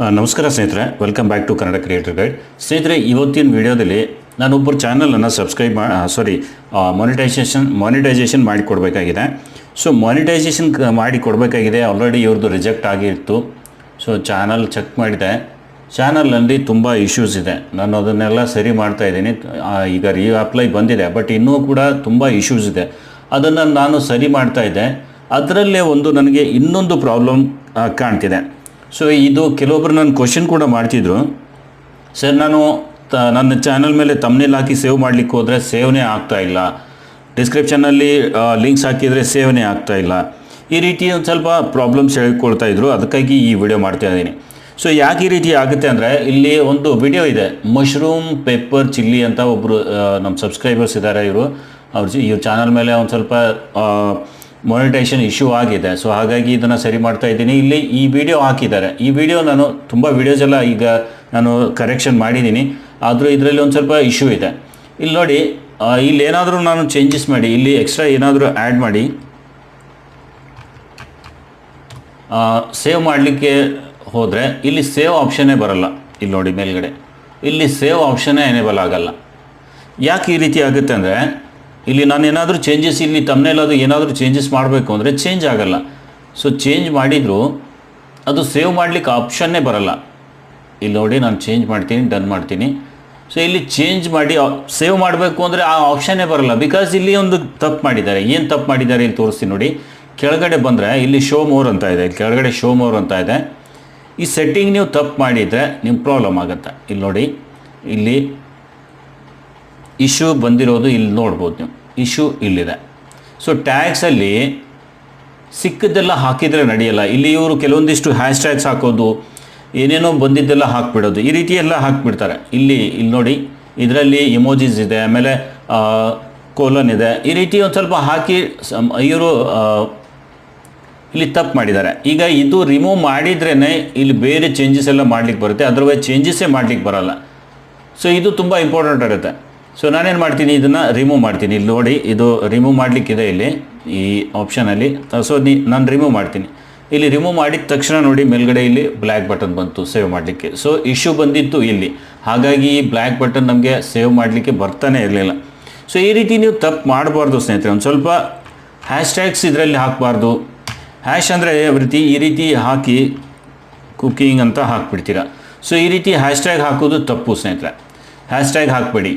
ನಮಸ್ಕಾರ ಸ್ನೇಹಿತರೆ. Welcome back to Kannada creator guide ಸ್ನೇಹಿತರೆ, ಇವತ್ತಿನ ವಿಡಿಯೋದಲ್ಲಿ ನಾನೊಬ್ಬರು ಚಾನಲನ್ನು ಸಬ್ಸ್ಕ್ರೈಬ್ ಮಾ ಸಾರಿ ಮಾನಿಟೈಸೇಷನ್ ಮಾನಿಟೈಸೇಷನ್ ಮಾಡಿ ಕೊಡಬೇಕಾಗಿದೆ ಸೊ ಮಾನಿಟೈಸೇಷನ್ ಮಾಡಿ ಕೊಡಬೇಕಾಗಿದೆ ಆಲ್ರೆಡಿ ಇವ್ರದ್ದು ರಿಜೆಕ್ಟ್ ಆಗಿತ್ತು. ಸೊ ಚಾನಲ್ ಚೆಕ್ ಮಾಡಿದೆ. ಚಾನಲಲ್ಲಿ ತುಂಬ ಇಶ್ಯೂಸ್ ಇದೆ. ನಾನು ಅದನ್ನೆಲ್ಲ ಸರಿ ಮಾಡ್ತಾ ಇದ್ದೀನಿ. ಈಗ ರೀ ಅಪ್ಲೈ ಬಂದಿದೆ. ಬಟ್ ಇನ್ನೂ ಕೂಡ ತುಂಬ ಇಶ್ಯೂಸ್ ಇದೆ. ಅದನ್ನು ನಾನು ಸರಿ ಮಾಡ್ತಾ ಇದ್ದೆ. ಅದರಲ್ಲೇ ಒಂದು ನನಗೆ ಇನ್ನೊಂದು ಪ್ರಾಬ್ಲಮ್ ಕಾಣ್ತಿದೆ. ಸೊ ಇದು ಕೆಲವೊಬ್ಬರು ನನ್ನ ಕ್ವಶನ್ ಕೂಡ ಮಾಡ್ತಿದ್ರು. ಸರ್ ನಾನು ತ, ನನ್ನ ಚಾನಲ್ ಮೇಲೆ ತಮ್ಮನೇಲಿ ಹಾಕಿ ಸೇವ್ ಮಾಡಲಿಕ್ಕೆ ಹೋದರೆ ಸೇವ್ನೇ ಆಗ್ತಾ ಇಲ್ಲ. ಡಿಸ್ಕ್ರಿಪ್ಷನಲ್ಲಿ ಲಿಂಕ್ಸ್ ಹಾಕಿದರೆ ಸೇವನೆ ಇಲ್ಲ. ಈ ರೀತಿ ಒಂದು ಸ್ವಲ್ಪ ಪ್ರಾಬ್ಲಮ್ಸ್ ಹೇಳ್ಕೊಳ್ತಾ ಇದ್ರು. ಅದಕ್ಕಾಗಿ ಈ ವಿಡಿಯೋ ಮಾಡ್ತಾ ಇದ್ದೀನಿ. ಸೊ ಯಾಕೆ ಈ ರೀತಿ ಆಗುತ್ತೆ ಅಂದರೆ, ಇಲ್ಲಿ ಒಂದು ವಿಡಿಯೋ ಇದೆ. ಮಶ್ರೂಮ್ ಪೆಪ್ಪರ್ ಚಿಲ್ಲಿ ಅಂತ ಒಬ್ಬರು ನಮ್ಮ ಸಬ್ಸ್ಕ್ರೈಬರ್ಸ್ ಇದ್ದಾರೆ ಇವರು. ಅವ್ರ, ಇವ್ರ ಚಾನಲ್ ಮೇಲೆ ಒಂದು ಸ್ವಲ್ಪ ಮೊನಿಟೈಸೇಷನ್ ಇಶ್ಯೂ ಆಗಿದೆ. ಸೊ ಹಾಗಾಗಿ ಇದನ್ನು ಸರಿ ಮಾಡ್ತಾ ಇದ್ದೀನಿ. ಇಲ್ಲಿ ಈ ವಿಡಿಯೋ ಹಾಕಿದ್ದಾರೆ. ಈ ವಿಡಿಯೋ ನಾನು ತುಂಬ ವಿಡಿಯೋಸ್ ಎಲ್ಲ ಈಗ ನಾನು ಕರೆಕ್ಷನ್ ಮಾಡಿದ್ದೀನಿ. ಆದರೂ ಇದರಲ್ಲಿ ಒಂದು ಸ್ವಲ್ಪ ಇಶ್ಯೂ ಇದೆ. ಇಲ್ಲಿ ನೋಡಿ ಇಲ್ಲಿ ಏನಾದರೂ ನಾನು ಚೇಂಜಸ್ ಮಾಡಿ, ಇಲ್ಲಿ ಎಕ್ಸ್ಟ್ರಾ ಏನಾದರೂ ಆ್ಯಡ್ ಮಾಡಿ ಸೇವ್ ಮಾಡಲಿಕ್ಕೆ ಹೋದರೆ ಇಲ್ಲಿ ಸೇವ್ ಆಪ್ಷನ್ನೇ ಬರಲ್ಲ. ಇಲ್ಲಿ ನೋಡಿ ಮೇಲ್ಗಡೆ. ಇಲ್ಲಿ ಸೇವ್ ಆಪ್ಷನ್ನೇ ಎನೇಬಲ್ ಆಗಲ್ಲ. ಯಾಕೆ ಈ ರೀತಿ ಆಗುತ್ತೆ ಅಂದರೆ ಇಲ್ಲಿ ನಾನು ಏನಾದರೂ ಚೇಂಜಸ್ ಇಲ್ಲಿ ತಮ್ಮನೇಲಾದ್ರು ಏನಾದರೂ ಚೇಂಜಸ್ ಮಾಡಬೇಕು ಅಂದರೆ ಚೇಂಜ್ ಆಗಲ್ಲ. ಸೊ ಚೇಂಜ್ ಮಾಡಿದರೂ, ಅದು ಸೇವ್ ಮಾಡಲಿಕ್ಕೆ ಆಪ್ಷನ್ನೇ ಬರಲ್ಲ. ಇಲ್ಲಿ ನೋಡಿ ನಾನು ಚೇಂಜ್ ಮಾಡ್ತೀನಿ ಡನ್ ಮಾಡ್ತೀನಿ. ಸೊ ಇಲ್ಲಿ ಚೇಂಜ್ ಮಾಡಿ ಸೇವ್ ಮಾಡಬೇಕು ಅಂದರೆ ಆ ಆಪ್ಷನ್ನೇ ಬರಲ್ಲ. ಬಿಕಾಸ್ ಇಲ್ಲಿ ಒಂದು ತಪ್ಪು ಮಾಡಿದ್ದಾರೆ. ಏನು ತಪ್ಪು ಮಾಡಿದ್ದಾರೆ ಇಲ್ಲಿ ತೋರಿಸ್ತೀನಿ ನೋಡಿ. ಕೆಳಗಡೆ ಬಂದರೆ, ಇಲ್ಲಿ ಶೋ ಮೋರ್ ಅಂತ ಇದೆ. ಕೆಳಗಡೆ ಶೋ ಮೋರ್ ಅಂತ ಇದೆ. ಈ ಸೆಟ್ಟಿಂಗ್ ನೀವು ತಪ್ಪು ಮಾಡಿದರೆ ನಿಮ್ಮ ಪ್ರಾಬ್ಲಮ್ ಆಗುತ್ತೆ. ಇಲ್ಲಿ ನೋಡಿ, ಇಲ್ಲಿ ಇಶ್ಯೂ ಬಂದಿರೋದು ಇಲ್ಲಿ ನೋಡ್ಬೋದು ನೀವು. ಇಶ್ಯೂ ಇಲ್ಲಿದೆ. ಸೊ ಟ್ಯಾಗ್ಸಲ್ಲಿ ಸಿಕ್ಕದ್ದೆಲ್ಲ ಹಾಕಿದರೆ ನಡೆಯಲ್ಲ. ಇಲ್ಲಿ ಇವರು ಕೆಲವೊಂದಿಷ್ಟು ಹ್ಯಾಶ್ ಟ್ಯಾಗ್ಸ್ ಹಾಕೋದು, ಏನೇನೋ ಬಂದಿದ್ದೆಲ್ಲ ಹಾಕ್ಬಿಡೋದು. ಈ ರೀತಿ ಎಲ್ಲ ಹಾಕ್ಬಿಡ್ತಾರೆ. ಇಲ್ಲಿ ಇಲ್ಲಿ ನೋಡಿ, ಇದರಲ್ಲಿ ಇಮೋಜಿಸ್ ಇದೆ, ಆಮೇಲೆ ಕೋಲನ್ ಇದೆ. ಈ ರೀತಿ ಒಂದು ಸ್ವಲ್ಪ ಹಾಕಿ ಇವರು ಇಲ್ಲಿ ತಪ್ಪು ಮಾಡಿದ್ದಾರೆ. ಈಗ ಇದು ರಿಮೂವ್ ಮಾಡಿದ್ರೇ ಇಲ್ಲಿ ಬೇರೆ ಚೇಂಜಸ್ ಎಲ್ಲ ಮಾಡ್ಲಿಕ್ಕೆ ಬರುತ್ತೆ. ಅದರ್ವೈಸ್ ಚೇಂಜಸ್ಸೇ ಮಾಡ್ಲಿಕ್ಕೆ ಬರಲ್ಲ. ಸೊ ಇದು ತುಂಬ ಇಂಪಾರ್ಟೆಂಟ್ ಆಗುತ್ತೆ. ಸೊ ನಾನೇನು ಮಾಡ್ತೀನಿ, ಇದನ್ನು ರಿಮೂವ್ ಮಾಡ್ತೀನಿ. ಇಲ್ಲಿ ನೋಡಿ, ಇದು ರಿಮೂವ್ ಮಾಡಲಿಕ್ಕಿದೆ ಇಲ್ಲಿ, ಈ ಆಪ್ಷನಲ್ಲಿ ಸೊ ನೀ, ನಾನು ರಿಮೂವ್ ಮಾಡ್ತೀನಿ. ಇಲ್ಲಿ ರಿಮೂವ್ ಮಾಡಿದ ತಕ್ಷಣ ನೋಡಿ, ಮೇಲ್ಗಡೆ ಇಲ್ಲಿ ಬ್ಲ್ಯಾಕ್ ಬಟನ್ ಬಂತು ಸೇವ್ ಮಾಡಲಿಕ್ಕೆ. ಸೊ ಇಶ್ಯೂ ಬಂದಿತ್ತು ಇಲ್ಲಿ. ಹಾಗಾಗಿ ಈ ಬ್ಲ್ಯಾಕ್ ಬಟನ್ ನಮಗೆ ಸೇವ್ ಮಾಡಲಿಕ್ಕೆ ಬರ್ತಾನೆ ಇರಲಿಲ್ಲ. ಸೊ ಈ ರೀತಿ ನೀವು ತಪ್ಪು ಮಾಡಬಾರ್ದು ಸ್ನೇಹಿತರೆ. ಒಂದು ಸ್ವಲ್ಪ ಹ್ಯಾಶ್ ಟ್ಯಾಗ್ಸ್ ಇದರಲ್ಲಿ ಹಾಕಬಾರ್ದು. ಹ್ಯಾಶ್ ಅಂದರೆ ರೀತಿ? ಈ ರೀತಿ ಹಾಕಿ ಕುಕ್ಕಿಂಗ್ ಅಂತ ಹಾಕ್ಬಿಡ್ತೀರಾ. ಸೊ ಈ ರೀತಿ ಹ್ಯಾಶ್ ಟ್ಯಾಗ್ ಹಾಕೋದು ತಪ್ಪು ಸ್ನೇಹಿತರೆ. ಹ್ಯಾಶ್ ಟ್ಯಾಗ್ ಹಾಕಬೇಡಿ.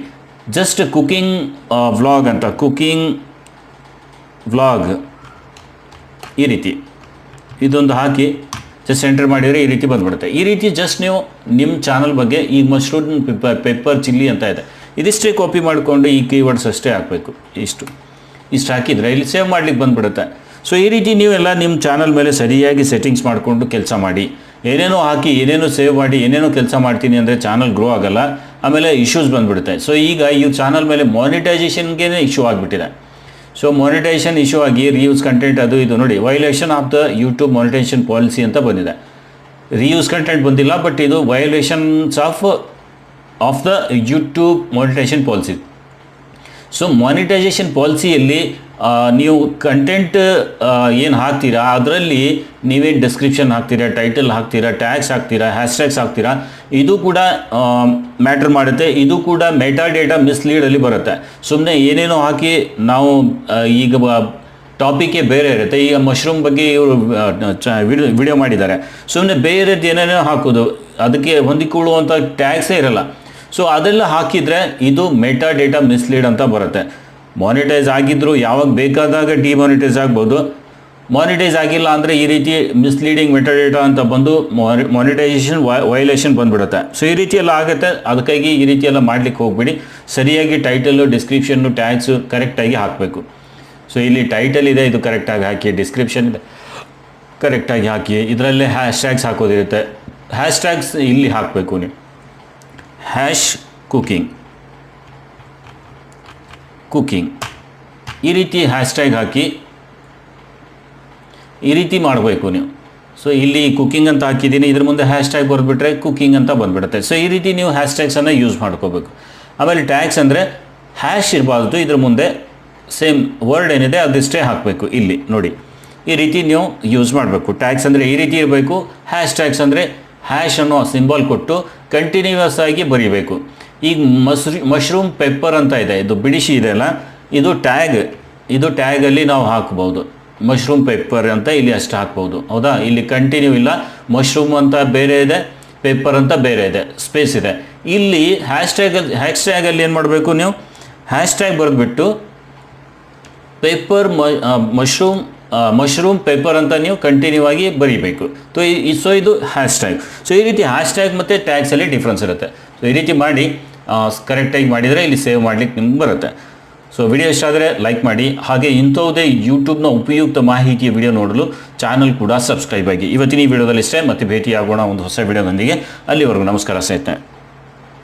ಜಸ್ಟ್ ಕುಕ್ಕಿಂಗ್ ವ್ಲಾಗ್ ಅಂತ. ಕುಕ್ಕಿಂಗ್ ವ್ಲಾಗ್ ಈ ರೀತಿ. ಇದೊಂದು ಹಾಕಿ ಜಸ್ಟ್ ಎಂಟರ್ ಮಾಡಿದರೆ ಈ ರೀತಿ ಬಂದ್ಬಿಡುತ್ತೆ. ಈ ರೀತಿ ಜಸ್ಟ್ ನೀವು ನಿಮ್ಮ ಚಾನಲ್ ಬಗ್ಗೆ ಈಗ ಮಶ್ರೂಮ್ ಪೆಪ್ಪರ್ ಪೆಪ್ಪರ್ ಚಿಲ್ಲಿ ಅಂತ ಇದೆ. ಇದಿಷ್ಟೇ ಕಾಪಿ ಮಾಡಿಕೊಂಡು ಈ ಕೀವರ್ಡ್ಸ್ ಅಷ್ಟೇ ಹಾಕಬೇಕು. ಇಷ್ಟು. ಇಷ್ಟು ಹಾಕಿದರೆ ಇಲ್ಲಿ ಸೇವ್ ಮಾಡ್ಲಿಕ್ಕೆ ಬಂದ್ಬಿಡುತ್ತೆ. ಸೊ ಈ ರೀತಿ ನೀವೆಲ್ಲ ನಿಮ್ಮ ಚಾನಲ್ ಮೇಲೆ ಸರಿಯಾಗಿ ಸೆಟ್ಟಿಂಗ್ಸ್ ಮಾಡಿಕೊಂಡು ಕೆಲಸ ಮಾಡಿ. ಏನೇನೋ ಹಾಕಿ, ಏನೇನೋ ಸೇವ್ ಮಾಡಿ, ಏನೇನೋ ಕೆಲಸ ಮಾಡ್ತೀನಿ ಅಂದರೆ ಚಾನಲ್ ಗ್ರೋ ಆಗಲ್ಲ. ಆಮೇಲೆ ಇಶ್ಯೂಸ್ ಬಂದುಬಿಡುತ್ತೆ. ಸೊ ಈಗ ಈ ಚಾನಲ್ ಮೇಲೆ ಮಾನಿಟೈಸೇಷನ್ಗೆ ಇಶ್ಯೂ ಆಗಿಬಿಟ್ಟಿದೆ. ಸೊ ಮಾನಿಟೈಸೇಷನ್ ಇಶ್ಯೂ ಆಗಿ ರಿಯೂಸ್ ಕಂಟೆಂಟ್ ಅದು ಇದು ನೋಡಿ violation of the YouTube monetisation policy ಅಂತ ಬಂದಿದೆ. ರಿಯೂಸ್ ಕಂಟೆಂಟ್ ಬಂದಿಲ್ಲ ಬಟ್ ಇದು violations of of the YouTube monetisation policy so monetisation ಪಾಲಿಸಿಯಲ್ಲಿ ನೀವು ಕಂಟೆಂಟ್ ಏನು ಹಾಕ್ತೀರಾ, ಅದರಲ್ಲಿ ನೀವೇನು ಡಿಸ್ಕ್ರಿಪ್ಷನ್ ಹಾಕ್ತೀರಾ ಟೈಟಲ್ ಹಾಕ್ತೀರಾ ಟ್ಯಾಗ್ಸ್ ಹಾಕ್ತೀರಾ ಹ್ಯಾಶ್ಟ್ಯಾಗ್ಸ್ ಹಾಕ್ತೀರಾ, ಇದು ಕೂಡ ಮ್ಯಾಟ್ರ್ ಮಾಡುತ್ತೆ. ಇದು ಕೂಡ ಮೆಟಾ ಡೇಟಾ ಮಿಸ್ಲೀಡಲ್ಲಿ ಬರುತ್ತೆ. ಸುಮ್ಮನೆ ಏನೇನೋ ಹಾಕಿ ನಾವು ಈಗ ಟಾಪಿಕ್ಕೇ ಬೇರೆ ಇರುತ್ತೆ. ಈಗ ಮಶ್ರೂಮ್ ಬಗ್ಗೆ ಇವರು ವಿಡಿಯೋ ವಿಡಿಯೋ ಮಾಡಿದ್ದಾರೆ. ಸುಮ್ಮನೆ ಬೇರೆದು ಏನೇನೋ ಹಾಕೋದು. ಅದಕ್ಕೆ ಹೊಂದಿಕೊಳ್ಳುವಂಥ ಟ್ಯಾಗ್ಸೇ ಇರಲ್ಲ. ಸೊ ಅದೆಲ್ಲ ಹಾಕಿದರೆ ಇದು ಮೆಟಾ ಡೇಟಾ ಮಿಸ್ಲೀಡ್ ಅಂತ ಬರುತ್ತೆ. ಮಾನಿಟೈಸ್ ಆಗಿದ್ದರೂ ಯಾವಾಗ ಬೇಕಾದಾಗ ಡಿಮಾನಿಟೈಸ್ ಆಗ್ಬೋದು. ಮಾನಿಟೈಸ್ ಆಗಿಲ್ಲ ಅಂದರೆ ಈ ರೀತಿ ಮಿಸ್ಲೀಡಿಂಗ್ ಮೆಟಾ ಡೇಟಾ ಅಂತ ಬಂದು ಮಾನಿಟೈಸೇಷನ್ ವೈಲೇಷನ್ ಬಂದ್ಬಿಡುತ್ತೆ. ಸೊ ಈ ರೀತಿ ಆಗುತ್ತೆ. ಅದಕ್ಕಾಗಿ ಈ ರೀತಿ ಎಲ್ಲ ಮಾಡ್ಲಿಕ್ಕೆ ಹೋಗ್ಬಿಡಿ. ಸರಿಯಾಗಿ ಟೈಟಲ್ಲು ಡಿಸ್ಕ್ರಿಪ್ಷನ್ನು ಟ್ಯಾಗ್ಸು ಕರೆಕ್ಟಾಗಿ ಹಾಕಬೇಕು. ಸೊ ಇಲ್ಲಿ ಟೈಟಲ್ ಇದೆ, ಇದು ಕರೆಕ್ಟಾಗಿ ಹಾಕಿ. ಡಿಸ್ಕ್ರಿಪ್ಷನ್ ಇದೆ ಕರೆಕ್ಟಾಗಿ ಹಾಕಿ. ಇದರಲ್ಲೇ ಹ್ಯಾಶ್ ಟ್ಯಾಗ್ಸ್ ಹಾಕೋದಿರುತ್ತೆ. ಹ್ಯಾಶ್ ಟ್ಯಾಗ್ಸ್ ಇಲ್ಲಿ ಹಾಕಬೇಕು ನೀವು. Hash cooking. ಕುಕಿಂಗ್. ಈ ರೀತಿ ಹ್ಯಾಶ್ಟ್ಯಾಗ್ ಹಾಕಿ ಈ ರೀತಿ ಮಾಡಬೇಕು ನೀವು. ಸೊ, ಇಲ್ಲಿ ಕುಕಿಂಗ್ ಅಂತ ಹಾಕಿದ್ದೀನಿ. ಇದ್ರ ಮುಂದೆ ಹ್ಯಾಶ್ಟ್ಯಾಗ್ ಬರೆದ್ಬಿಟ್ರೆ ಕುಕಿಂಗ್ ಅಂತ ಬಂದ್ಬಿಡುತ್ತೆ. ಸೊ, ಈ ರೀತಿ ನೀವು ಹ್ಯಾಶ್ಟ್ಯಾಗ್ಸನ್ನು ಯೂಸ್ ಮಾಡ್ಕೋಬೇಕು. ಆಮೇಲೆ ಟ್ಯಾಗ್ಸ್ ಅಂದರೆ ಹ್ಯಾಶ್ ಇರಬಾರ್ದು. ಇದ್ರ ಮುಂದೆ ಸೇಮ್ ವರ್ಡ್ ಏನಿದೆ, ಅದಿಷ್ಟೇ ಹಾಕಬೇಕು ಇಲ್ಲಿ ನೋಡಿ. ಈ ರೀತಿ ನೀವು ಯೂಸ್ ಮಾಡಬೇಕು. ಟ್ಯಾಗ್ಸ್ ಅಂದರೆ ಈ ರೀತಿ ಇರಬೇಕು. ಹ್ಯಾಶ್ ಟ್ಯಾಗ್ಸ್ ಅಂದರೆ ಹ್ಯಾಶ್ ಅನ್ನೋ ಸಿಂಬಲ್ ಕೊಟ್ಟು ಕಂಟಿನ್ಯೂಯಸ್ ಆಗಿ ಬರೀಬೇಕು. ಈಗ ಮಶ್ರೂ ಮಶ್ರೂಮ್ ಪೆಪ್ಪರ್ ಅಂತ ಇದೆ, ಇದು ಬಿಡಿಸಿ ಇದೆಯಲ್ಲ ಇದು ಟ್ಯಾಗ್ ಇದು ಟ್ಯಾಗಲ್ಲಿ ನಾವು ಹಾಕ್ಬೋದು. ಮಶ್ರೂಮ್ ಪೆಪ್ಪರ್ ಅಂತ ಇಲ್ಲಿ ಅಷ್ಟು ಹಾಕ್ಬೋದು. ಹೌದಾ? ಇಲ್ಲಿ ಕಂಟಿನ್ಯೂ ಇಲ್ಲ. ಮಶ್ರೂಮ್ ಅಂತ ಬೇರೆ ಇದೆ ಪೇಪರ್ ಅಂತ ಬೇರೆ ಇದೆ ಸ್ಪೇಸ್ ಇದೆ. ಇಲ್ಲಿ ಹ್ಯಾಶ್ ಟ್ಯಾಗಲ್ಲಿ ಹ್ಯಾಶ್ ಟ್ಯಾಗಲ್ಲಿ ಏನು ಮಾಡಬೇಕು ನೀವು? ಹ್ಯಾಶ್ ಟ್ಯಾಗ್ ಬರೆದ್ಬಿಟ್ಟು ಪೇಪರ್ ಮಶ್ರೂಮ್ ಮಶ್ರೂಮ್ ಪೇಪರ್ ಅಂತ ನೀವು ಕಂಟಿನ್ಯೂ ಆಗಿ ಬರೀಬೇಕು. ಸೊ ಈ ಸೊ ಇದು ಹ್ಯಾಶ್ ಟ್ಯಾಗ್ ಸೊ ಈ ರೀತಿ ಹ್ಯಾಶ್ ಟ್ಯಾಗ್ ಮತ್ತು ಟ್ಯಾಗ್ಸಲ್ಲಿ ಡಿಫ್ರೆನ್ಸ್ ಇರುತ್ತೆ. ಸೊ ಈ ರೀತಿ ಮಾಡಿ ಕರೆಕ್ಟಾಗಿ ಮಾಡಿದರೆ ಇಲ್ಲಿ ಸೇವ್ ಮಾಡ್ಲಿಕ್ಕೆ ನಿಮ್ಗೆ ಬರುತ್ತೆ. ಸೊ ವಿಡಿಯೋ ಇಷ್ಟ ಆದರೆ ಲೈಕ್ ಮಾಡಿ. ಹಾಗೆ ಇಂಥವುದೇ ಯೂಟ್ಯೂಬ್ನ ಉಪಯುಕ್ತ ಮಾಹಿತಿಯ ವಿಡಿಯೋ ನೋಡಲು ಚಾನಲ್ ಕೂಡ ಸಬ್ಸ್ಕ್ರೈಬ್ ಆಗಿ. ಇವತ್ತಿನ ಈ ವಿಡಿಯೋದಲ್ಲಿ ಇಷ್ಟೇ. ಮತ್ತೆ ಭೇಟಿಯಾಗೋಣ ಒಂದು ಹೊಸ ವಿಡಿಯೋದೊಂದಿಗೆ ಅಲ್ಲಿವರೆಗೂ ನಮಸ್ಕಾರ, ಸ್ನೇಹಿತರೆ.